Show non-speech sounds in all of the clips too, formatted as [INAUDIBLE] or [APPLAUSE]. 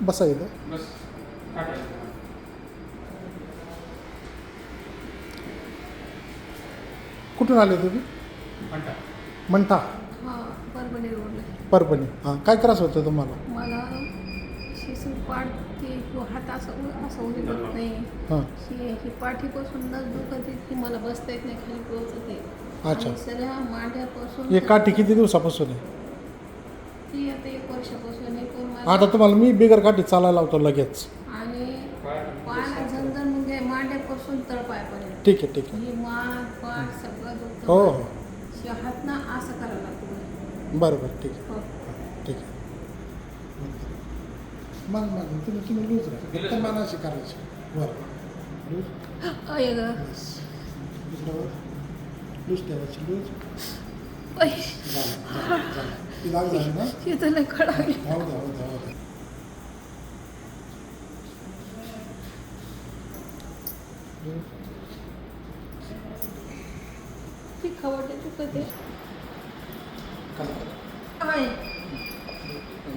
बसा. कुठून आले तुम्ही? म्हणता. म्हणता हा परभणी रोडला. परभणी. हां काय त्रास होतं तुम्हाला? मला शिसून पाठ ती हात असं असं उभी होत नाही. हां. ही ही पाठीपासून नस दुखत ती मला बसता येत नाही खाली पोहोचत आहे अच्छा. आणि सगळ्या मांड्यापासून काठी किती दिवसापासून आहे? ती आता एक वर्षापासून आता तुम्हाला मी बिगर काठी चालायला लावतो लगेच. आणि पाय. झणझण म्हणजे मांड्यापासून तळपायपर्यंत. ठीक आहे ठीक आहे. ही मान पाठ सगळं दुखतं. हो हो. शि- हात ना असं करायला लागतं. बरं बरं ठीक आहे. हो. ठीक आहे. मग मग तुम्ही तुम्ही लूज फक्त मनाशी करायची. बरं. लूज अय ग. लूज ठेवायची लूज झालं झालं, झालं. ना? कळाली हो हो. हो ती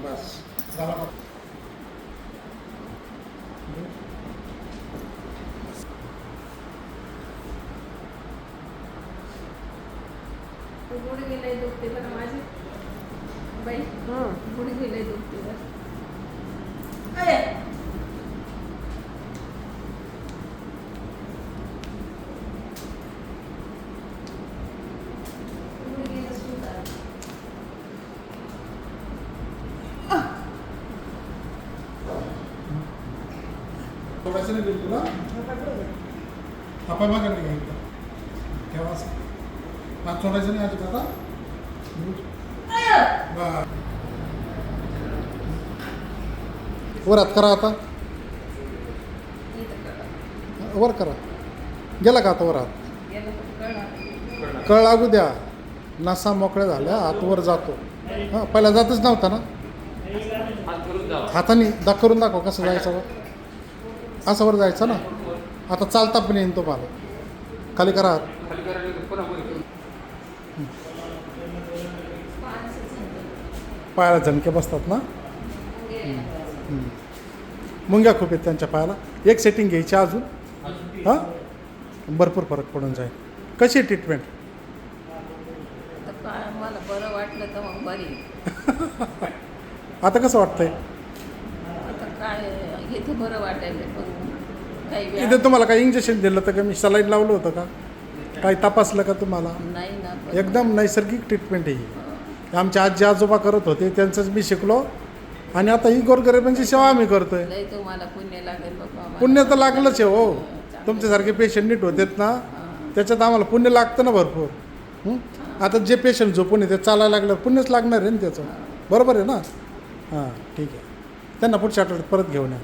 बस झाला बघ. गुड गेलंय दुखते बरं माझी बाई गुड गेलंय दुखते बरं सोडायचं नाही बिलकुल? आपण माझ्याकडे घ्यायचं ठेवा असं. हात सोडायचं नाही अजिबात? बरं. वर हात करा आता. वर करा गेला का आता वर हात याला पण कळलं. कळलं. कळ लागू द्या नसा मोकळ्या झाल्या हात वर जातो हां पहिला जातच नव्हता ना. हाताने दा करून दाखव कसं जायचं असं वर जायचं ना? आता चालता पण येईन तुम्हाला खाली करा. पायाला झणके बसतात ना. मुंग्या खूप आहेत त्यांच्या पायाला. एक सेटिंग घ्यायची अजून. हां? भरपूर फरक पडून जाईल. कशी आहे ट्रीटमेंट तर काय मला बरं वाटलं तर मग बरी. [LAUGHS] आता कसं वाटतंय? आता काय इथं बरं वाटायला पण काही इथे तुम्हाला काही इंजेक्शन दिलं तर का? मी सलाईन लावलं होतं का? काही तपासलं का तुम्हाला? नाही ना पण- एकदम नैसर्गिक ट्रीटमेंट आहे ही. आमचे आजी आजोबा करत होते त्यांचंच मी शिकलो. आणि आता ही गोरगरिबांची सेवा आम्ही करतोय. लय तुम्हाला पुण्य लागेल बाबा आम्हाला. पुण्य तर लागलंच आहे हो. तुमच्यासारखे पेशंट नीट होतेत ना. त्याच्यात आम्हाला पुण्य लागतं ना भरपूर. हं? आता जे पेशंट झोपून येते चालायला लागल्यावर पुण्यच लागणार आहे ना त्याचं. बरोबर आहे ना? हां ठीक आहे. त्यांना पुढच्या आठवड्यात परत घेऊन या.